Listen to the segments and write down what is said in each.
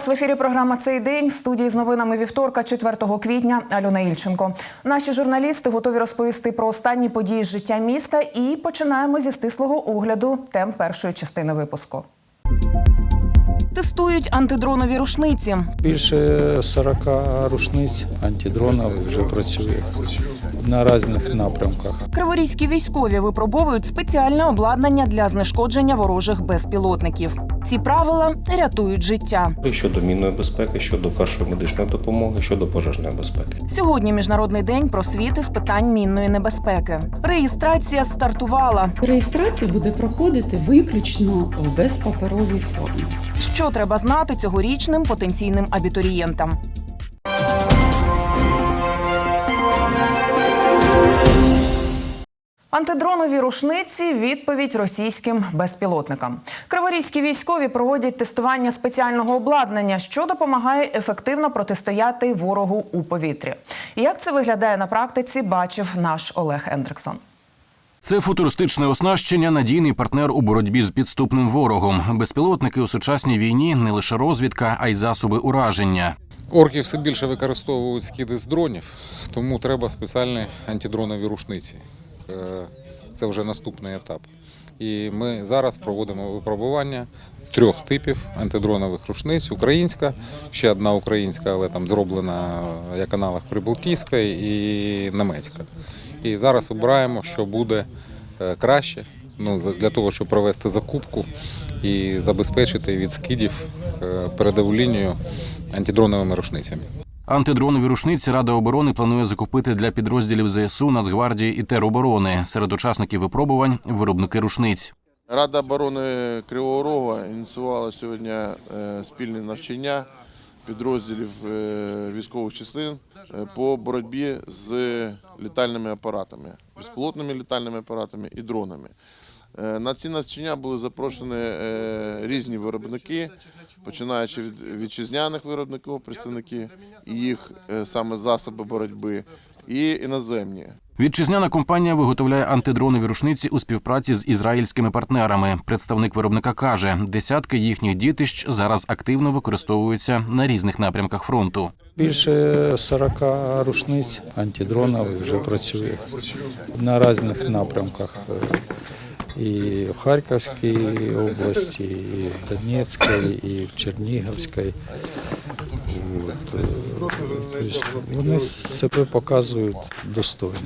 вас в ефірі програма цей день в студії з новинами вівторка, 4 квітня. Альона Ільченко. Наші журналісти готові розповісти про останні події з життя міста. І починаємо зі стислого огляду тем першої частини випуску. Тестують антидронові рушниці. Більше 40 рушниць антидронових вже працює на різних напрямках. Криворізькі військові випробовують спеціальне обладнання для знешкодження ворожих безпілотників. Ці правила рятують життя. Щодо мінної безпеки, щодо першої медичної допомоги, щодо пожежної безпеки. Сьогодні міжнародний день просвіти з питань мінної небезпеки. Реєстрація стартувала. Реєстрація буде проходити виключно в безпаперовій формі. Що треба знати цьогорічним потенційним абітурієнтам? Антидронові рушниці відповідь російським безпілотникам. Криворізькі військові проводять тестування спеціального обладнання, що допомагає ефективно протистояти ворогу у повітрі. Як це виглядає на практиці, бачив наш Олег Ендриксон. Це футуристичне оснащення, надійний партнер у боротьбі з підступним ворогом. Безпілотники у сучасній війні не лише розвідка, а й засоби ураження. Орки все більше використовують скиди з дронів, тому треба спеціальні антидронові рушниці. Е, Це вже наступний етап. І ми зараз проводимо випробування трьох типів антидронових рушниць: українська, ще одна українська, але там зроблена як аналог Прибалтійська і німецька. І зараз обираємо, що буде е, краще ну, для того, щоб провести закупку і забезпечити від скидів е, передову лінію антидроновими рушницями. Антидронові рушниці Рада оборони планує закупити для підрозділів ЗСУ, Нацгвардії і тероборони. Серед учасників випробувань виробники рушниць. Рада оборони Кривого Рогу ініціювала сьогодні е, спільне навчання підрозділів е, військових частин е, по боротьбі з літальними апаратами, безпілотними літальними апаратами і дронами. Е, На ці навчання були запрошені е, різні виробники, починаючи від вітчизняних виробників, представники і їх е, саме засоби боротьби, і іноземні. Вітчизняна компанія виготовляє антидронові рушниці у співпраці з ізраїльськими партнерами. Представник виробника каже, десятки їхніх дітищ зараз активно використовуються на різних напрямках фронту. Більше 40 рушниць антидронових вже працює на різних напрямках. І в Харківській області, і в Донецькій, і в Чернігівській. Е, тобто Вони себе показують достойно.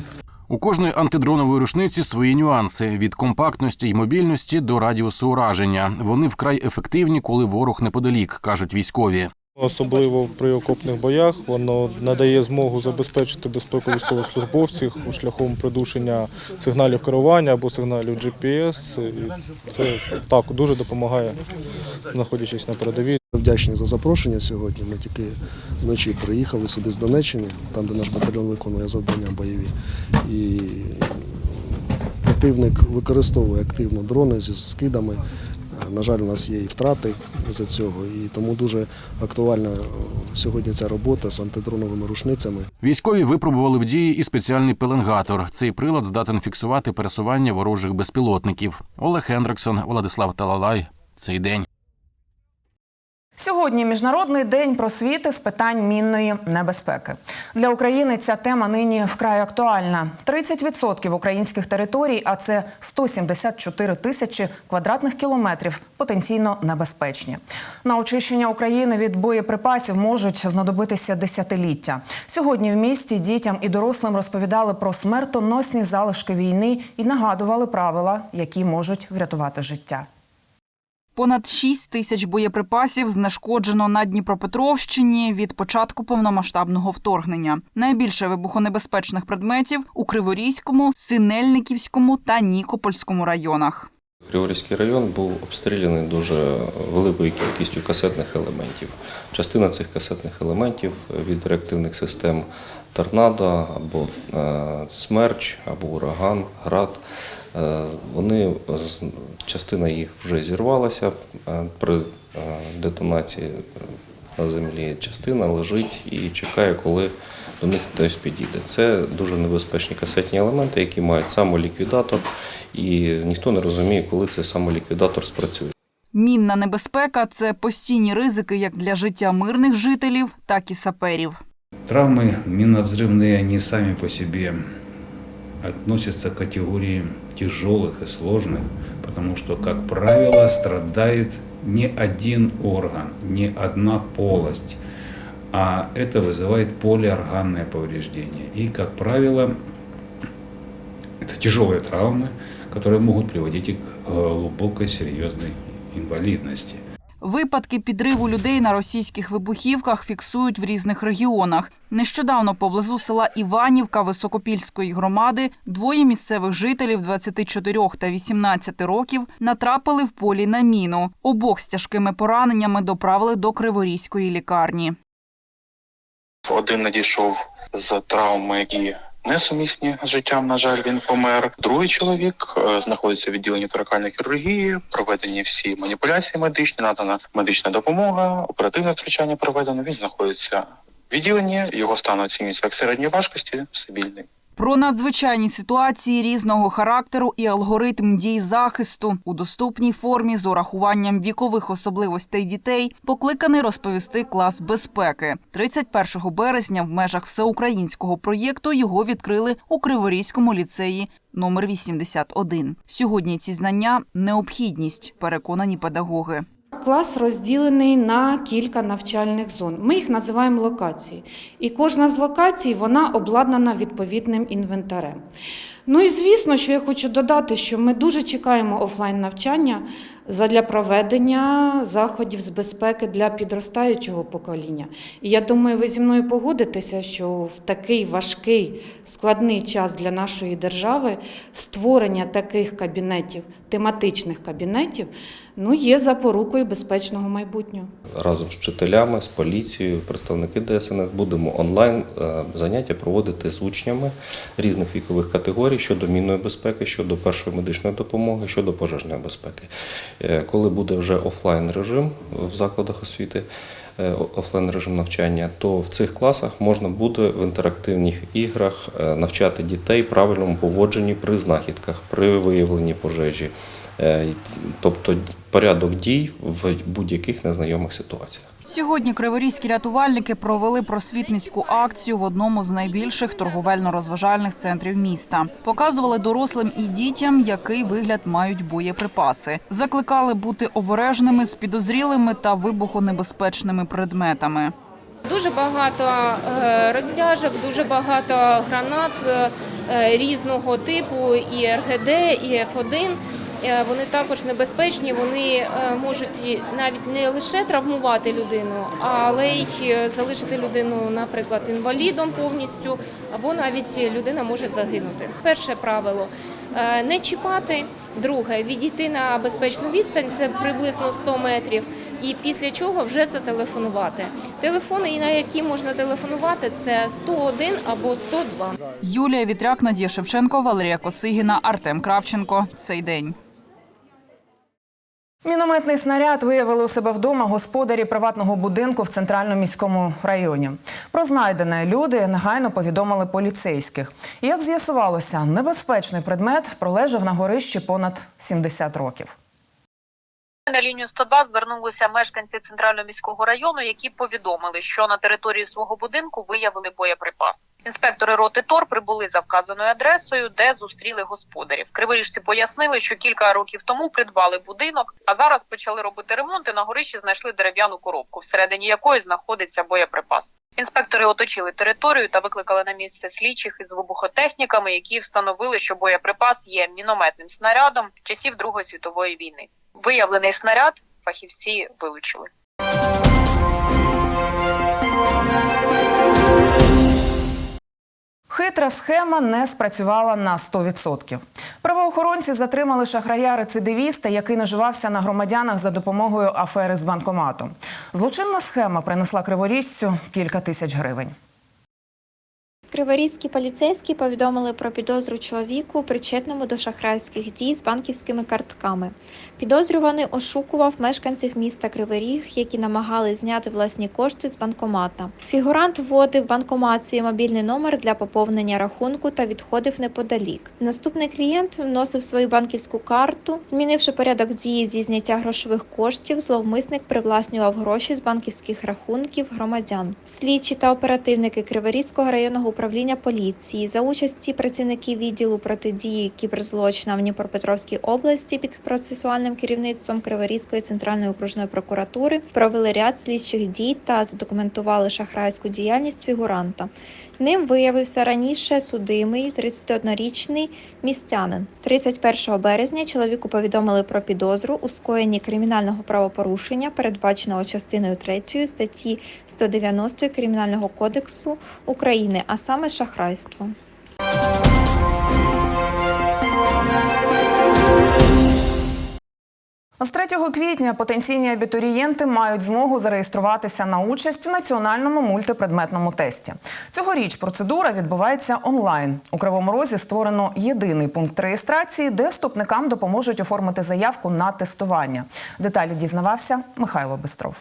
У кожної антидронової рушниці свої нюанси від компактності й мобільності до радіусу ураження. Вони вкрай ефективні, коли ворог неподалік, кажуть військові. Особливо при окопних боях воно надає змогу забезпечити безпеку військовослужбовців шляхом придушення сигналів керування або сигналів GPS. І це так дуже допомагає, знаходячись на передовій. Вдячні за запрошення сьогодні. Ми тільки вночі приїхали сюди з Донеччини, там, де наш батальйон виконує завдання бойові. І противник використовує активно дрони зі скидами. На жаль, у нас є і втрати за цього, і тому дуже актуальна е, сьогодні ця робота з антидроновими рушницями. Військові випробували в дії і спеціальний пеленгатор. Цей прилад здатен фіксувати пересування ворожих безпілотників. Олег Хендриксон, Владислав Талалай. Цей день. Сьогодні міжнародний день просвіти з питань мінної небезпеки для України. Ця тема нині вкрай актуальна. 30% українських територій, а це 174 тисячі квадратних кілометрів, потенційно небезпечні. На очищення України від боєприпасів можуть знадобитися десятиліття. Сьогодні в місті дітям і дорослим розповідали про смертоносні залишки війни і нагадували правила, які можуть врятувати життя. Понад 6 тисяч боєприпасів знешкоджено на Дніпропетровщині від початку повномасштабного вторгнення. Найбільше вибухонебезпечних предметів у Криворізькому, Синельниківському та Нікопольському районах. Криворізький район був обстріляний дуже великою кількістю касетних елементів. Частина цих касетних елементів від реактивних систем торнадо або е, смерч, або ураган, град. Е, вони з- частина їх вже зірвалася е, при е, детонації на землі. Частина лежить і чекає, коли до них хтось підійде. Це дуже небезпечні касетні елементи, які мають самоліквідатор, і ніхто не розуміє, коли цей самоліквідатор спрацює. Мінна небезпека це постійні ризики як для життя мирних жителів, так і саперів. Травмы миновзрывные, они сами по себе относятся к категории тяжелых и сложных, потому что, как правило, страдает не один орган, не одна полость, а это вызывает полиорганное повреждение. И, как правило, это тяжелые травмы, которые могут приводить и к э, глубокой серьезной инвалидности. Випадки підриву людей на російських вибухівках фіксують в різних регіонах. Нещодавно поблизу села Іванівка Високопільської громади двоє місцевих жителів 24 та 18 років натрапили в полі на міну. Обох з тяжкими пораненнями доправили до Криворізької лікарні. Один надійшов з травми, які несумісні з життям. На жаль, він помер. Другий чоловік е, знаходиться в відділенні торакальної хірургії. Проведені всі маніпуляції медичні, надана медична допомога, оперативне втручання проведено. Він знаходиться в відділенні. Його стан оцінюється як середньої важкості, стабільний. Про надзвичайні ситуації різного характеру і алгоритм дій захисту у доступній формі з урахуванням вікових особливостей дітей покликаний розповісти клас безпеки. 31 березня в межах всеукраїнського проєкту його відкрили у Криворізькому ліцеї номер 81. Сьогодні ці знання необхідність, переконані педагоги. Клас розділений на кілька навчальних зон. Ми їх називаємо локації. І кожна з локацій вона обладнана відповідним інвентарем. Ну і звісно, що я хочу додати, що ми дуже чекаємо офлайн навчання для проведення заходів з безпеки для підростаючого покоління. І я думаю, ви зі мною погодитеся, що в такий важкий, складний час для нашої держави створення таких кабінетів, тематичних кабінетів, ну, є запорукою безпечного майбутнього. разом з вчителями, з поліцією, представники ДСНС будемо онлайн е, заняття проводити з учнями різних вікових категорій щодо мінної безпеки, щодо першої медичної допомоги, щодо пожежної безпеки. Е, Коли буде вже офлайн режим в закладах освіти, е, офлайн режим навчання, то в цих класах можна буде в інтерактивних іграх навчати дітей правильному поводженні при знахідках, при виявленні пожежі. Е, Тобто порядок дій в будь-яких незнайомих ситуаціях. Сьогодні криворізькі рятувальники провели просвітницьку акцію в одному з найбільших торговельно-розважальних центрів міста. Показували дорослим і дітям, який вигляд мають боєприпаси. Закликали бути обережними з підозрілими та вибухонебезпечними предметами. Дуже багато е, розтяжок, дуже багато гранат е, різного типу, і РГД, і Ф1. Е, Вони також небезпечні, вони е, можуть навіть не лише травмувати людину, але й е, залишити людину, наприклад, інвалідом повністю, або навіть людина може загинути. Перше правило не чіпати. Друге відійти на безпечну відстань, це приблизно 100 метрів. І після чого вже зателефонувати. Телефони, на які можна телефонувати, це 101 або 102. Юлія Вітряк, Надія Шевченко, Валерія Косигіна, Артем Кравченко. Цей день. Мінометний снаряд виявили у себе вдома господарі приватного будинку в центральному міському районі. Про знайдене люди негайно повідомили поліцейських. І, Як з'ясувалося, небезпечний предмет пролежав на горищі понад 70 років. На лінію 102 звернулися мешканці центрального міського району, які повідомили, що на території свого будинку виявили боєприпас. Інспектори роти ТОР прибули за вказаною адресою, де зустріли господарів. Криворіжці пояснили, що кілька років тому придбали будинок, а зараз почали робити ремонт і на горищі знайшли дерев'яну коробку, всередині якої знаходиться боєприпас. Інспектори оточили територію та викликали на місце слідчих із вибухотехніками, які встановили, що боєприпас є мінометним снарядом часів Другої світової війни. Виявлений снаряд фахівці вилучили. Хитра схема не спрацювала на 100%. Правоохоронці затримали шахрая-рецидивіста, який наживався на громадянах за допомогою афери з банкоматом. Злочинна схема принесла криворіжцю кілька тисяч гривень. Криворізькі поліцейські повідомили про підозру чоловіку, причетному до шахрайських дій з банківськими картками. Підозрюваний ошукував мешканців міста Кривий які намагались зняти власні кошти з банкомата. Фігурант вводив банкомат свій мобільний номер для поповнення рахунку та відходив неподалік. Наступний клієнт вносив свою банківську карту. Змінивши порядок дії зі зняття грошових коштів, зловмисник привласнював гроші з банківських рахунків громадян. Слідчі та оперативники Криворізького районного управління поліції за участі працівників відділу протидії кіберзлочинам в Дніпропетровській області під процесуальним керівництвом Криворізької центральної окружної прокуратури провели ряд слідчих дій та задокументували шахрайську діяльність фігуранта. Ним виявився раніше судимий 31-річний містянин. 31 березня чоловіку повідомили про підозру у скоєнні кримінального правопорушення, передбаченого частиною 3 статті 190 Кримінального кодексу України, а саме шахрайство. З 3 квітня потенційні абітурієнти мають змогу зареєструватися на участь у національному мультипредметному тесті. Цьогоріч процедура відбувається онлайн. У Кривому Розі створено єдиний пункт реєстрації, де вступникам допоможуть оформити заявку на тестування. Деталі дізнавався Михайло Бистров.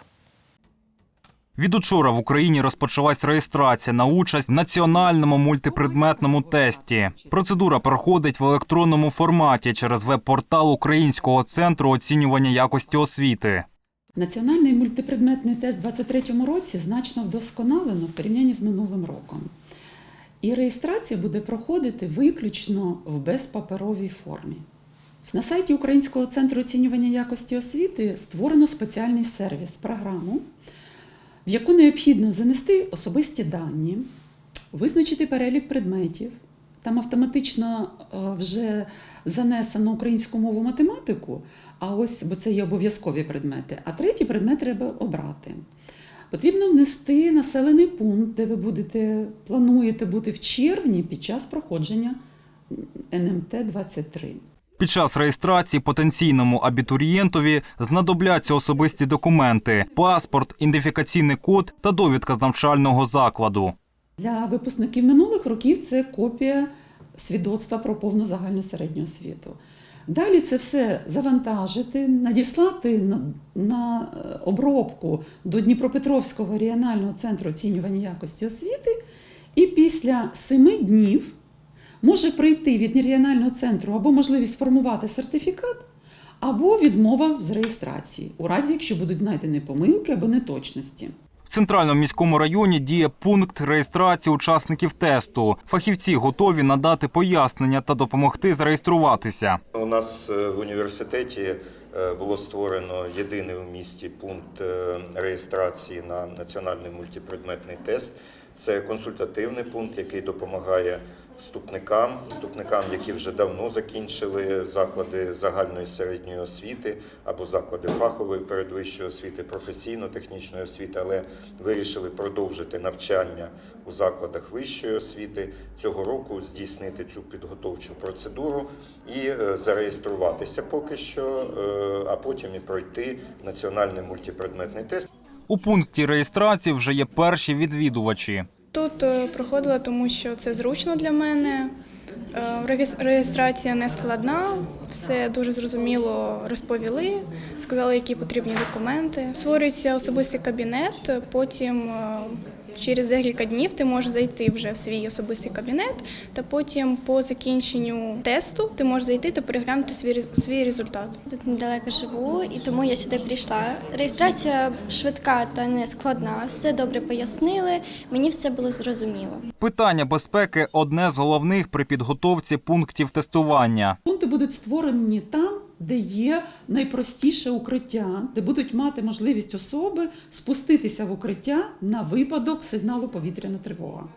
Від учора в Україні розпочалась реєстрація на участь в національному мультипредметному тесті. Процедура проходить в електронному форматі через веб-портал Українського центру оцінювання якості освіти. Національний мультипредметний тест у 2023 році значно вдосконалено в порівнянні з минулим роком. І реєстрація буде проходити виключно в безпаперовій формі. На сайті Українського центру оцінювання якості освіти створено спеціальний сервіс, програму, в яку необхідно занести особисті дані, визначити перелік предметів. Там автоматично е, вже занесено українську мову математику, а ось, бо це є обов'язкові предмети, а третій предмет треба обрати. Потрібно внести населений пункт, де ви будете, плануєте бути в червні під час проходження НМТ 23. Під час реєстрації потенційному абітурієнтові знадобляться особисті документи: паспорт, ідентифікаційний код та довідка з навчального закладу. Для випускників минулих років це копія свідоцтва про повну загальну середню освіту. Далі це все завантажити, надіслати на, на е, обробку до Дніпропетровського регіонального центру оцінювання якості освіти, і після семи днів може прийти від регіонального центру або можливість сформувати сертифікат, або відмова з реєстрації, у разі якщо будуть знайдені помилки або неточності. В центральному міському районі діє пункт реєстрації учасників тесту. Фахівці готові надати пояснення та допомогти зареєструватися. У нас е, в університеті е, було створено єдиний у місті пункт е, реєстрації на національний мультипредметний тест. Це консультативний пункт, який допомагає вступникам, вступникам, які вже давно закінчили заклади загальної середньої освіти або заклади фахової передвищої освіти, професійно-технічної освіти, але вирішили продовжити навчання у закладах вищої освіти цього року, здійснити цю підготовчу процедуру і е, зареєструватися поки що, е, а потім і пройти національний мультипредметний тест. У пункті реєстрації вже є перші відвідувачі. Тут е, проходила, тому що це зручно для мене. Е, Реєстрація не складна, все дуже зрозуміло розповіли, сказали, які потрібні документи. Створюється особистий кабінет, потім е, через декілька днів ти можеш зайти вже в свій особистий кабінет, та потім по закінченню тесту ти можеш зайти та переглянути свій, свій результат. Тут недалеко живу, і тому я сюди прийшла. Реєстрація швидка та не складна. Все добре пояснили. Мені все було зрозуміло. Питання безпеки одне з головних при підготовці пунктів тестування. Пункти будуть створені там, де є найпростіше укриття, де будуть мати можливість особи спуститися в укриття на випадок сигналу повітряна тривога.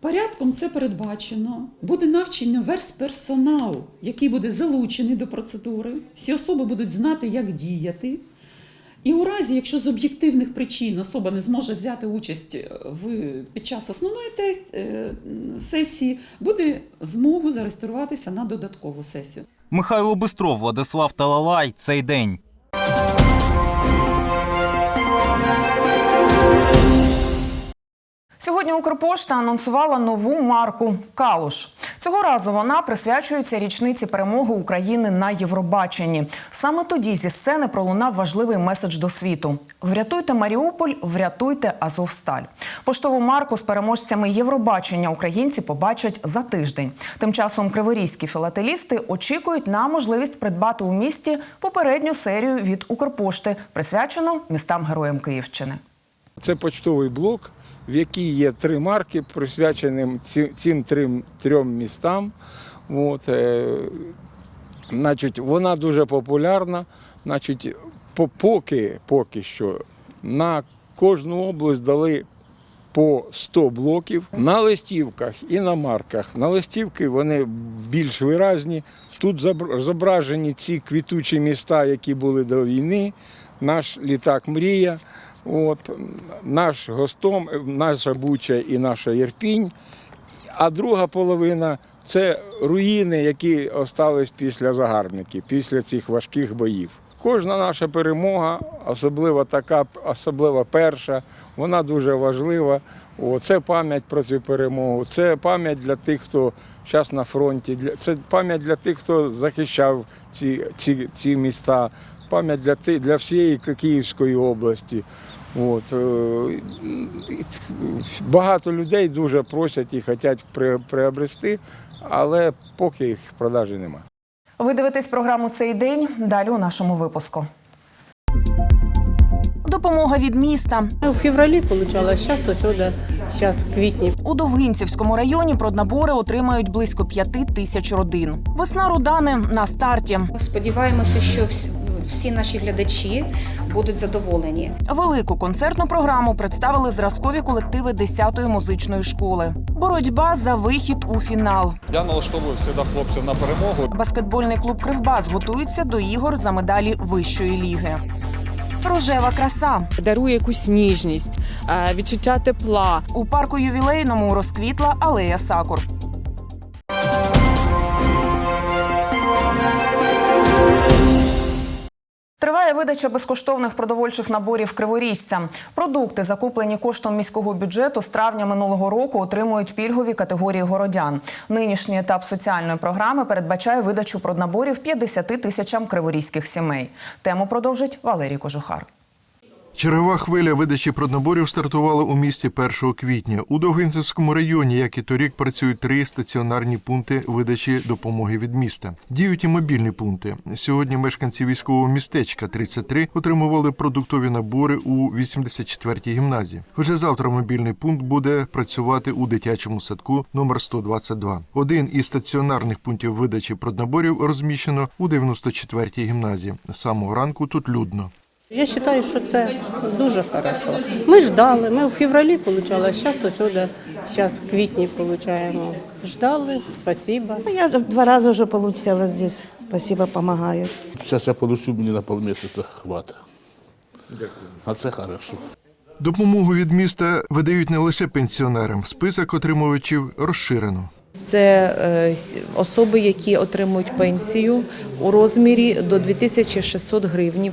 Порядком це передбачено. Буде навчення весь персонал, який буде залучений до процедури. Всі особи будуть знати, як діяти. І у разі, якщо з об'єктивних причин особа не зможе взяти участь в, під час основної е, сесії, буде змогу зареєструватися на додаткову сесію. Михайло Бистров, Владислав Талалай. Цей день. Сьогодні Укрпошта анонсувала нову марку Калуш. Цього разу вона присвячується річниці перемоги України на Євробаченні. Саме тоді зі сцени пролунав важливий меседж до світу: врятуйте Маріуполь, врятуйте Азовсталь. Поштову марку з переможцями Євробачення українці побачать за тиждень. Тим часом криворізькі філателісти очікують на можливість придбати у місті попередню серію від Укрпошти, присвячену містам героям Київщини. Це почтовий блок, в якій є три марки, присвяченим цим трим, трьом містам. От, е, значить, вона дуже популярна. Значить, поки, поки що на кожну область дали по 100 блоків на листівках і на марках. На листівки вони більш виразні. Тут зображені ці квітучі міста, які були до війни, наш літак Мрія, от, наш Гостом, наша Буча і наша Єрпінь. А друга половина це руїни, які остались після загарбників, після цих важких боїв. Кожна наша перемога, особливо така, особливо перша, вона дуже важлива. О, це пам'ять про цю перемогу, це пам'ять для тих, хто зараз на фронті, це пам'ять для тих, хто захищав ці, ці, ці міста, пам'ять для, для всієї Київської області. От, е, багато людей дуже просять і хочуть при- приобрести, але поки їх продажі немає. Ви дивитесь програму цей день. Далі у нашому випуску. Допомога від міста. У февралі получала, зараз ось ода, зараз в квітні. У Довгинцівському районі проднабори отримають близько п'яти тисяч родин. Весна Рудани на старті. Сподіваємося, що вс- всі наші глядачі будуть задоволені. Велику концертну програму представили зразкові колективи 10-ї музичної школи. Боротьба за вихід у фінал. Я налаштовую завжди хлопців на перемогу. Баскетбольний клуб Кривбас готується до ігор за медалі вищої ліги. Рожева краса дарує якусь ніжність, е, відчуття тепла. у парку ювілейному розквітла алея сакур. Триває видача безкоштовних продовольчих наборів криворіжцям. Продукти, закуплені коштом міського бюджету, з травня минулого року отримують пільгові категорії городян. Нинішній етап соціальної програми передбачає видачу проднаборів 50 тисячам криворізьких сімей. Тему продовжить Валерій Кожухар. Чергова хвиля видачі проднаборів стартувала у місті 1 квітня. У Довгинцевському районі, як і торік, працюють три стаціонарні пункти видачі допомоги від міста. Діють і мобільні пункти. Сьогодні мешканці військового містечка 33 отримували продуктові набори у 84-й гімназії. Вже завтра мобільний пункт буде працювати у дитячому садку номер 122. Один із стаціонарних пунктів видачі проднаборів розміщено у 94-й гімназії. З самого ранку тут людно. Я вважаю, що це дуже хорошо. Ми ждали, ми у февралі получали, а зараз ось зараз в квітні получаємо. Ждали, спасибо. Я два раза уже получала здесь. Спасибо, помогают. Сейчас я получу, мені на полмісяця хватить. А це хорошо. Допомогу від міста видають не лише пенсіонерам. Список отримувачів розширено. Це е, особи, які отримують пенсію у розмірі до 2600 гривнів.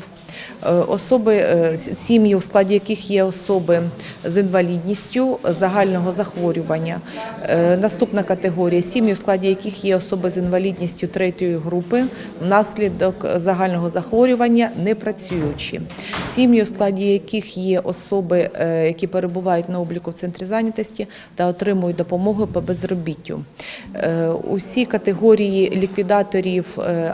Е, Особи, е, сім'ї, у складі яких є особи з інвалідністю загального захворювання. Е, Наступна категорія сім'ї, у складі яких є особи з інвалідністю третьої групи, внаслідок загального захворювання не працюючі. Сім'ї, у складі яких є особи, які перебувають на обліку в центрі зайнятості та отримують допомогу по безробіттю. Усі категорії ліквідаторів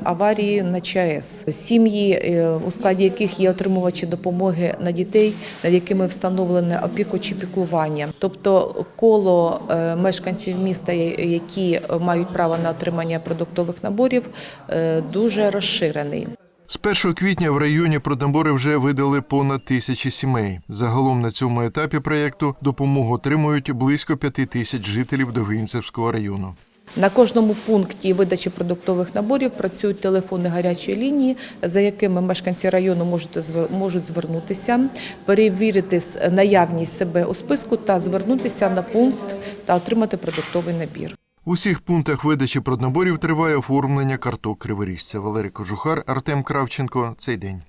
аварії на ЧАЕС, сім'ї, у складі яких є отримувачі допомоги на дітей, над якими встановлене опіку чи піклування. Тобто коло е, мешканців міста, які мають право на отримання продуктових наборів, е, дуже розширений. З 1 квітня в районі проднабори вже видали понад тисячі сімей. Загалом на цьому етапі проєкту допомогу отримують близько п'яти тисяч жителів Довгинцевського району. На кожному пункті видачі продуктових наборів працюють телефони гарячої лінії, за якими мешканці району можуть можуть звернутися, перевірити наявність себе у списку та звернутися на пункт та отримати продуктовий набір. У всіх пунктах видачі проднаборів триває оформлення карток криворіжця. Валерій Кожухар, Артем Кравченко. Цей день.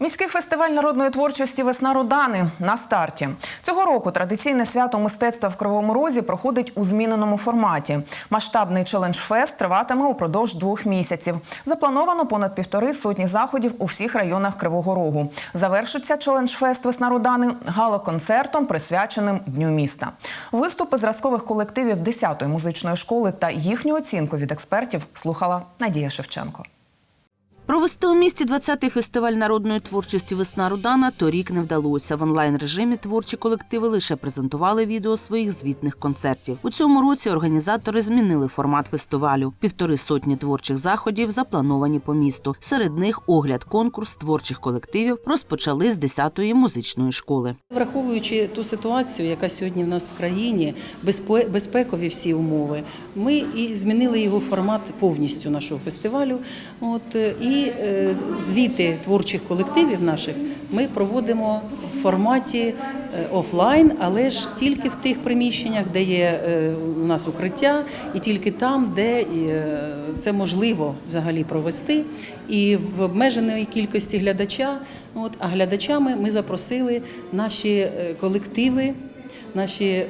Міський фестиваль народної творчості Весна Рудани на старті цього року. Традиційне свято мистецтва в Кривому Розі проходить у зміненому форматі. Масштабний челендж-фест триватиме упродовж двох місяців. Заплановано понад півтори сотні заходів у всіх районах Кривого Рогу. Завершиться челендж-фест Весна Рудани гала-концертом, присвяченим Дню міста. Виступи зразкових колективів 10-ї музичної школи та їхню оцінку від експертів слухала Надія Шевченко. Провести у місті 20-й фестиваль народної творчості Весна Рудана торік не вдалося. В онлайн режимі творчі колективи лише презентували відео своїх звітних концертів. У цьому році організатори змінили формат фестивалю. Півтори сотні творчих заходів заплановані по місту. Серед них огляд конкурс творчих колективів розпочали з 10-ї музичної школи. Враховуючи ту ситуацію, яка сьогодні в нас в країні, безпе- безпекові всі умови, ми і змінили його формат повністю нашого фестивалю. От е, і е, звіти творчих колективів наших ми проводимо в форматі е, офлайн, але ж тільки в тих приміщеннях, де є е, у нас укриття, і тільки там, де це можливо взагалі провести, і в обмеженої кількості глядача. От, а глядачами ми запросили наші колективи, наші е,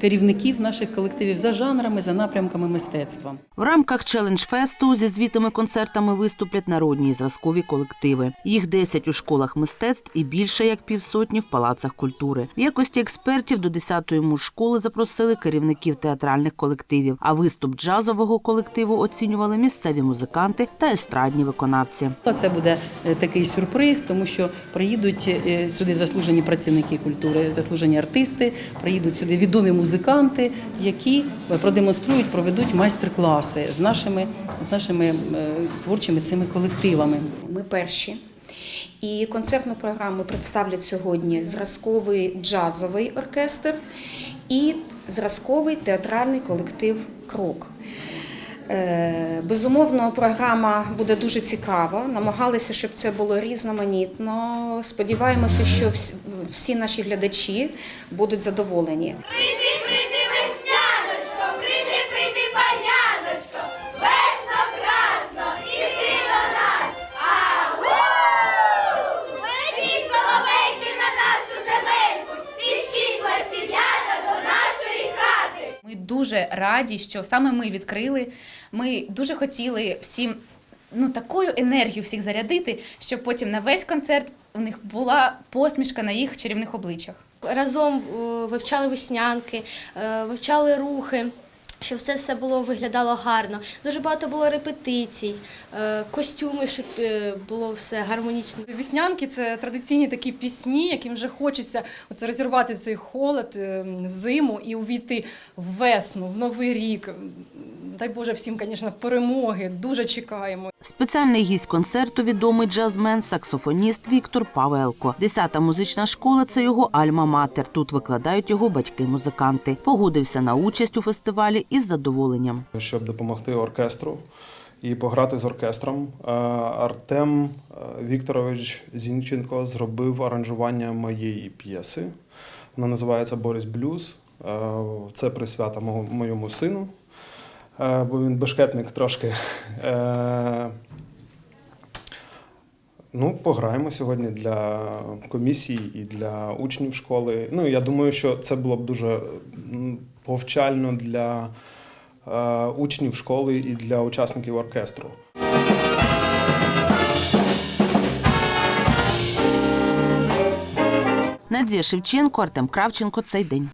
керівників наших колективів за жанрами, за напрямками мистецтва. В рамках челендж-фесту зі звітами концертами виступлять народні і зразкові колективи. Їх 10 у школах мистецтв і більше як півсотні в палацах культури. В якості експертів до 10-ї мужшколи запросили керівників театральних колективів. А виступ джазового колективу оцінювали місцеві музиканти та естрадні виконавці. Це буде е, такий сюрприз, тому що приїдуть е, сюди заслужені працівники культури, заслужені артисти, приїдуть сюди відомі музиканти, які е, продемонструють, проведуть майстер-класи з нашими, з нашими е, творчими цими колективами. Ми перші. І концертну програму представлять сьогодні зразковий джазовий оркестр і зразковий театральний колектив Крок. Е, Безумовно, програма буде дуже цікава. Намагалися, щоб це було різноманітно. Сподіваємося, що всі- наші глядачі будуть задоволені. Дуже раді, що саме ми відкрили. Ми дуже хотіли всім ну, такою енергію всіх зарядити, щоб потім на весь концерт у них була посмішка на їх чарівних обличчях. разом е, вивчали веснянки, е, вивчали рухи. Щоб все все було виглядало гарно. Дуже багато було репетицій, е, костюми, щоб е, було все гармонічно. Віснянки це традиційні такі пісні, яким вже хочеться оце розірвати цей холод, е, зиму і увійти в весну, в новий рік. Дай Боже всім, звісно, перемоги. Дуже чекаємо. Спеціальний гість концерту відомий джазмен, саксофоніст Віктор Павелко. Десята музична школа це його альма-матер. Тут викладають його батьки-музиканти. Погодився на участь у фестивалі із задоволенням. щоб допомогти оркестру і пограти з оркестром. Е, Артем е, Вікторович Зінченко зробив аранжування моєї п'єси. Вона називається Борис Блюз. Е, Це присвята моєму сину, бо він бешкетник трошки. Е, Ну, пограємо сьогодні для комісії і для учнів школи. Ну, я думаю, що це було б дуже повчально для е, учнів школи і для учасників оркестру. Надія Шевченко, Артем Кравченко. Цей день.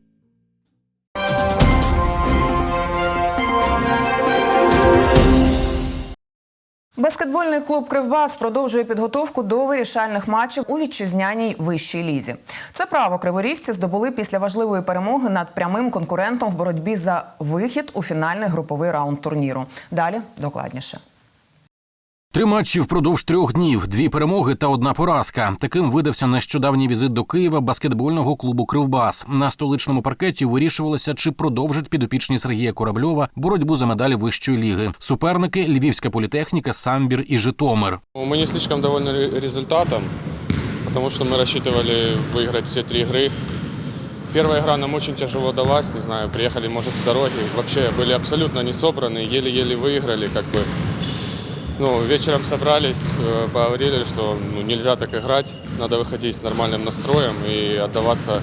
Баскетбольний клуб Кривбас продовжує підготовку до вирішальних матчів у вітчизняній вищій лізі. Це право криворіжці здобули після важливої перемоги над прямим конкурентом в боротьбі за вихід у фінальний груповий раунд турніру. Далі докладніше. Три матчі впродовж трьох днів, дві перемоги та одна поразка. Таким видався нещодавній візит до Києва баскетбольного клубу Кривбас. На столичному паркеті вирішувалося, чи продовжить підопічні Сергія Корабльова боротьбу за медалі вищої ліги. Суперники Львівська політехніка, Самбір і Житомир. Мы не слишком довольны ре- результатом, потому что мы рассчитывали выиграть все три игры. Первая игра нам очень тяжело далась, не знаю, приехали, может, с дороги. Вообще были абсолютно не собраны, еле-еле выиграли, как бы. Ну, вечером собрались, э, поговорили, что ну, нельзя так играть, надо выходить с нормальным настроем и отдаваться,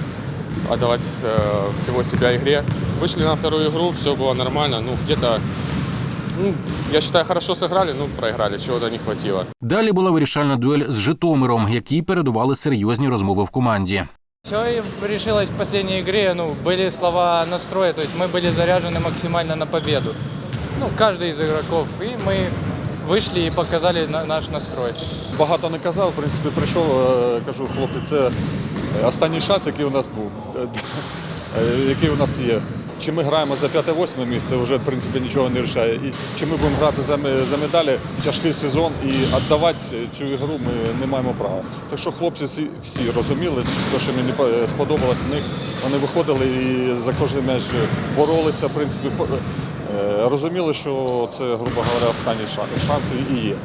отдавать э, всего себя игре. Вышли на вторую игру, все было нормально, ну, где-то, ну, я считаю, хорошо сыграли, ну, проиграли, чего-то не хватило. Далі була вирішальна дуель з Житомиром, якій передували серйозні розмови в команді. Все и решилось в последней игре. Ну, были слова настроя, то есть мы были заряжены максимально на победу. Ну, каждый из игроков. И мы вышли и показали на- наш настрой. Багато не казав, в принципі, прийшов, е, кажу, хлопці, це е, останній шанс, який у нас був, е, який у нас є. Чи ми граємо за 5-8 місце, вже в принципі нічого не рішає. І чи ми будемо грати за, за медалі, тяжкий сезон і віддавати цю ігру ми не маємо права. Так що хлопці всі, розуміли, те, що мені по- сподобалось в них. Вони виходили і за кожен м'яч боролися, в принципі, розуміли, що це, грубо говоря, останній шанс, шанс і є.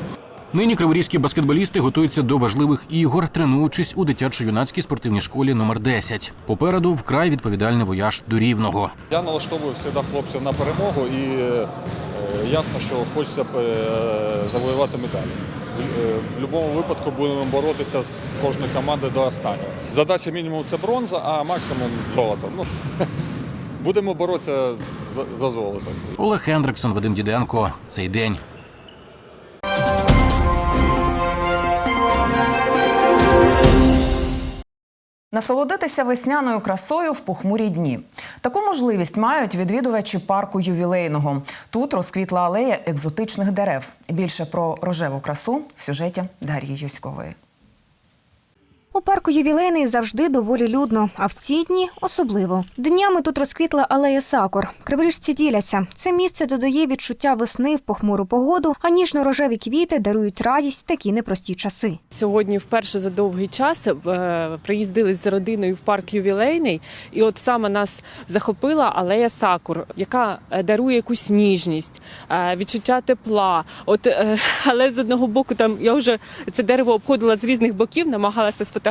Нині криворізькі баскетболісти готуються до важливих ігор, тренуючись у дитячо-юнацькій спортивній школі номер 10. Попереду вкрай відповідальний вояж до рівного. Я налаштовую завжди хлопців на перемогу і е, ясно, що хочеться е, завоювати медалі. В- е, В будь-якому випадку будемо боротися з кожної команди до останнього. Задача мінімум це бронза, а максимум золото. Ну, будемо боротися за, за золото. Олег Хендриксон, Вадим Діденко. Цей день. Насолодитися весняною красою в похмурі дні. Таку можливість мають відвідувачі парку ювілейного. Тут розквітла алея екзотичних дерев. Більше про рожеву красу в сюжеті Дар'ї Юськової. У парку ювілейний завжди доволі людно, а в ці дні особливо. Днями тут розквітла алея сакур. Криворіжці діляться. Це місце додає відчуття весни в похмуру погоду, а ніжно-рожеві квіти дарують радість такі непрості часи. Сьогодні вперше за довгий час е, приїздили з родиною в парк ювілейний, і от саме нас захопила алея сакур, яка е, дарує якусь ніжність, е, відчуття тепла. От але з одного боку, там я вже це дерево обходила з різних боків, намагалася сфотографувати.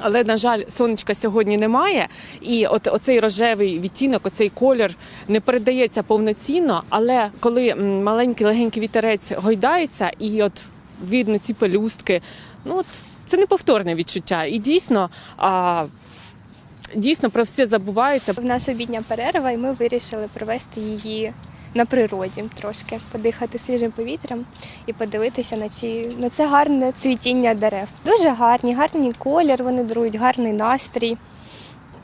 Але на жаль, сонечка сьогодні немає, і от оцей рожевий відтінок, оцей колір не передається повноцінно. Але коли маленький легенький вітерець гойдається, і от видно ці пелюстки, ну от це неповторне відчуття. І дійсно, а, дійсно про все забувається. В нас обідня перерва, і ми вирішили провести її на природі трошки, подихати свіжим повітрям і подивитися на ці на це гарне цвітіння дерев. Дуже гарні, гарний колір, вони дарують гарний настрій.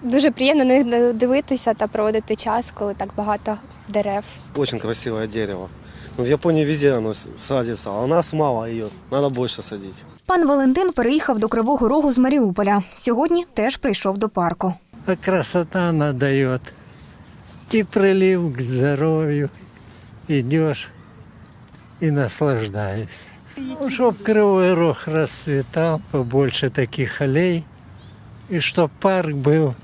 Дуже приємно на них дивитися та проводити час, коли так багато дерев. Очень красивое дерево. Ну, в Японии везде оно с- садится, а у нас мало ее. Надо больше садить. Пан Валентин переїхав до Кривого Рогу з Маріуполя. Сьогодні теж прийшов до парку. Красота она дает И прилив к здоровью. Идешь и наслаждаешься. Ну, чтоб Кривой Рог расцветал, побольше таких аллей. И чтоб парк был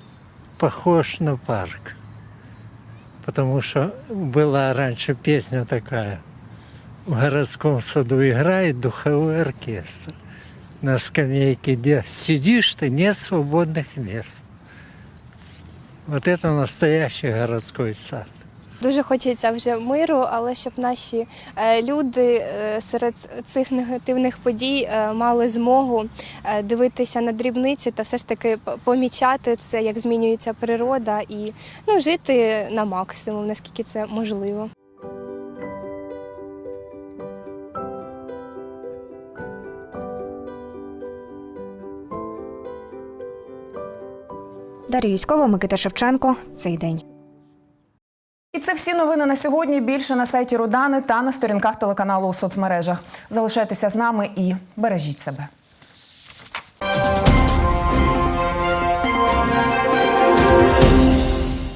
похож на парк. Потому что была раньше песня такая. В городском саду играет духовой оркестр. На скамейке, где сидишь ты, нет свободных мест. Вот это настоящий городской сад. Дуже хочеться вже миру, але щоб наші е, люди е, серед цих негативних подій е, мали змогу дивитися на дрібниці та все ж таки помічати це, як змінюється природа, і ну, жити на максимум, наскільки це можливо. Дар'я Юськова, Микита Шевченко. Цей день. І це всі новини на сьогодні. Більше на сайті Рудани та на сторінках телеканалу у соцмережах. Залишайтеся з нами і бережіть себе.